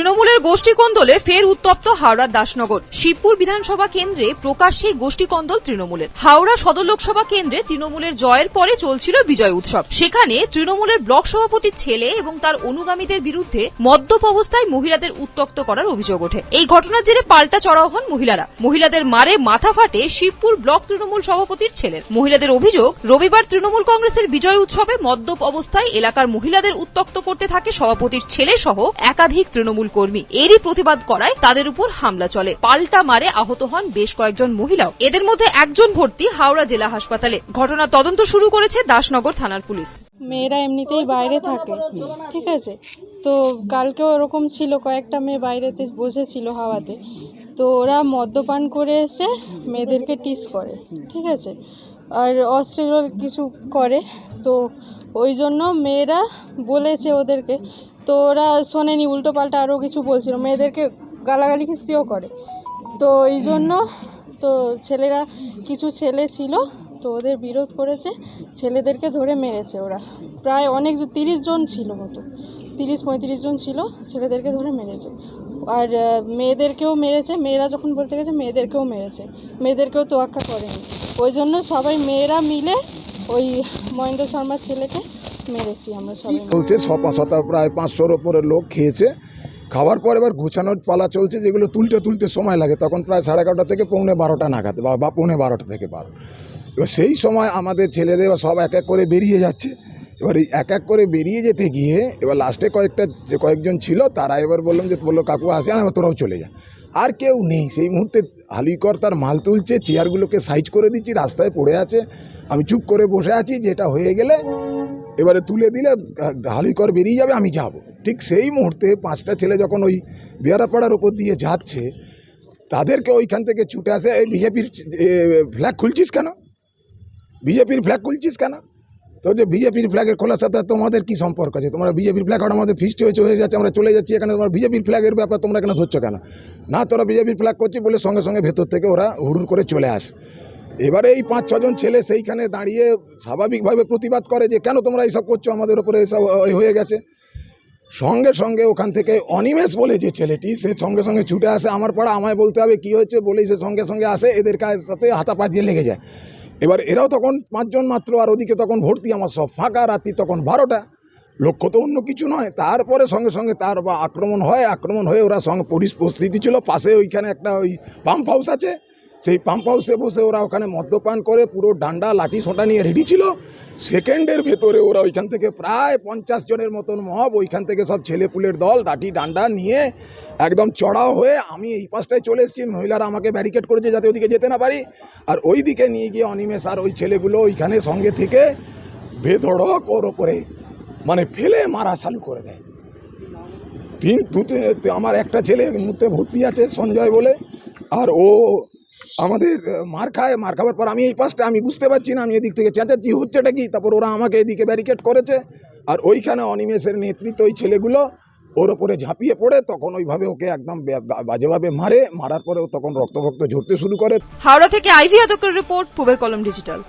তৃণমূলের গোষ্ঠী কন্দলে ফের উত্তপ্ত হাওড়ার দাসনগর। শিবপুর বিধানসভা কেন্দ্রে প্রকাশ্যে গোষ্ঠী কন্দল তৃণমূলের। হাওড়া সদর লোকসভা কেন্দ্রে তৃণমূলের জয়ের পরে চলছিল বিজয় উৎসব। সেখানে তৃণমূলের ব্লক সভাপতির ছেলে এবং তার অনুগামীদের বিরুদ্ধে মদ্যপ অবস্থায় মহিলাদের উত্তক্ত করার অভিযোগ ওঠে। এই ঘটনার জেরে পাল্টা চড়াও হন মহিলারা। মহিলাদের মারে মাথা ফাটে শিবপুর ব্লক তৃণমূল সভাপতির ছেলের মহিলাদের অভিযোগ, রবিবার তৃণমূল কংগ্রেসের বিজয় উৎসবে মদ্যপ অবস্থায় এলাকার মহিলাদের উত্তক্ত করতে থাকে সভাপতির ছেলে সহ একাধিক তৃণমূল কর্মী এরই প্রতিবাদ করায় তাদের উপর হামলা চলে। পাল্টা মারে আহত হন বেশ কয়েকজন মহিলাও। এদের মধ্যে একজন ভর্তি হাওড়া জেলা হাসপাতালে। ঘটনা তদন্ত শুরু করেছে দাসনগর থানার পুলিশ। মেয়েরা এমনিতেই বাইরে থাকে, ঠিক আছে? তো কালকেও ওরকম ছিল, কয়েকটা মেয়ে বাইরেতে বসেছিল হাওয়াতে। তো ওরা মদ্যপান করে এসে মেয়েদেরকে টিস করে, ঠিক আছে? আর অশ্লীল কিছু করে, তো ওই জন্য মেয়েরা বলেছে ওদেরকে তো ওরা শোনেনি উল্টো পাল্টা আরও কিছু বলছিল। মেয়েদেরকে গালাগালি খিস্তিও করে। তো এই জন্য তো ছেলেরা, কিছু ছেলে ছিল, তো ওদের বিরোধ করেছে। ছেলেদেরকে ধরে মেরেছে ওরা। প্রায় অনেক তিরিশ জন ছিল মতো। তিরিশ, পঁয়ত্রিশ জন ছিল ছেলেদেরকে ধরে মেরেছে। আর মেয়েদেরকেও মেরেছে। মেয়েরা যখন বলতে গেছে, মেয়েদেরকেও মেরেছে। মেয়েদেরকেও তোয়াক্কা করেনি। ওই জন্য সবাই মেয়েরা মিলে ওই মহেন্দ্র শর্মার ছেলেকে মেরেছি আমরা সবাই চলছে? শতা প্রায় পাঁচশোর ওপরে লোক খেয়েছে। খাবার পর এবার গুছানোর পালা চলছে যেগুলো তুলতে তুলতে সময় লাগে। তখন প্রায় সাড়ে এগারোটা থেকে পৌনে বারোটা নাগাদ বা পৌনে বারোটা থেকে বারো। এবার সেই সময় আমাদের ছেলেদের সব এক এক করে বেরিয়ে যাচ্ছে। এবার এই এক এক করে বেরিয়ে যেতে গিয়ে এবার লাস্টে কয়েকটা যে কয়েকজন ছিল তারা এবার বললাম যে বলল কাকু আসে না তোরাও চলে যা। আর কেউ নেই। সেই মুহূর্তে হালিকর তার মাল তুলছে চেয়ারগুলোকে সাইজ করে দিচ্ছি রাস্তায় পড়ে আছে। আমি চুপ করে বসে আছি যেটা হয়ে গেলে এবারে তুলে দিলে হালিকর বেরিয়ে যাবে, আমি যাব। ঠিক সেই মুহূর্তে পাঁচটা ছেলে যখন ওই বিহারাপাড়ার ওপর দিয়ে যাচ্ছে, তাদেরকে ওইখান থেকে ছুটে আসে, এই বিজেপির ফ্ল্যাগ খুলছিস কেন? বিজেপির ফ্ল্যাগ খুলছিস কেন? তো যে বিজেপির ফ্ল্যাগের খোলার সাথে তোমাদের কি সম্পর্ক আছে? তোমরা বিজেপির ফ্ল্যাগ আর আমাদের ফিস্ট হয়েছে, হয়ে যাচ্ছে, আমরা চলে যাচ্ছি এখানে, তোমার বিজেপির ফ্ল্যাগের ব্যাপার তোমরা কেন ধরছো কেন? না, তোরা বিজেপির ফ্ল্যাগ করছি বলে সঙ্গে সঙ্গে ভেতর থেকে ওরা হুড়ুর করে চলে আসে। এবারে এই পাঁচ, ছজন ছেলে সেইখানে দাঁড়িয়ে স্বাভাবিকভাবে প্রতিবাদ করে যে, কেন তোমরা এইসব করছ? আমাদের উপরে এসব হয়ে গেছে। সঙ্গে সঙ্গে ওখান থেকে অনিমেষ বলে যে ছেলেটি, সে সঙ্গে সঙ্গে ছুটে আসে। আমার পাড়া, আমায় বলতে হবে কী হয়েছে? বলেই সে সঙ্গে সঙ্গে আসে, এদের কাজের সাথে হাতাপা দিয়ে লেগে যায়। এবার এরাও তখন পাঁচজন মাত্র, আর ওদিকে তখন ভর্তি, আমার সব ফাঁকা, রাত্রি তখন বারোটা। লক্ষ্য তো অন্য কিছু নয়। তারপরে সঙ্গে সঙ্গে তার বা আক্রমণ হয়। আক্রমণ হয়ে ওরা সঙ্গে পুলিশ প্রস্তুতি ছিল। পাশে ওইখানে একটা ওই পাম্প হাউস আছে। সেই পাম্প হাউসে বসে ওরা ওখানে মদ্যপান করে, পুরো ডান্ডা, লাঠি, সোঁটা নিয়ে রেডি ছিল। সেকেন্ডের ভেতরে ওরা ওইখান থেকে প্রায় পঞ্চাশ জনের মতন মহব ওইখান থেকে সব ছেলেপুলের দল, লাঠি, ডান্ডা নিয়ে একদম চড়াও হয়ে আমি এই পাশটায় চলে এসেছি। মহিলারা আমাকে ব্যারিকেড করেছে যাতে ওদিকে যেতে না পারি। আর ওই দিকে নিয়ে গিয়ে অনিমেষ আর ওই ছেলেগুলো ওইখানে সঙ্গে থেকে বেধড়ক ওর ওপরে মানে ফেলে মারা চালু করে দেয়। তিন দুটো আমার একটা ছেলে মুহূর্তে ভর্তি আছে সঞ্জয় বলে। আর ও আমাদের মার খায়, মার খাবার পর আমি এই পাশটা, আমি বুঝতে পারছি না, আমি এদিক থেকে চেঁচাচ্ছি, হচ্ছেটা কি? তারপর ওরা আমাকে এদিকে ব্যারিকেড করেছে। আর ওইখানে অনিমেষের নেতৃত্ব ওই ছেলেগুলো, ওর ওপরে ঝাঁপিয়ে পড়ে, তখন ওইভাবে ওকে একদম বাজেভাবে মারে। মারার পরে ও তখন রক্ত ভক্ত ঝরতে শুরু করে। হাওড়া থেকে আইভি আদকের রিপোর্ট পুবের কলম ডিজিটাল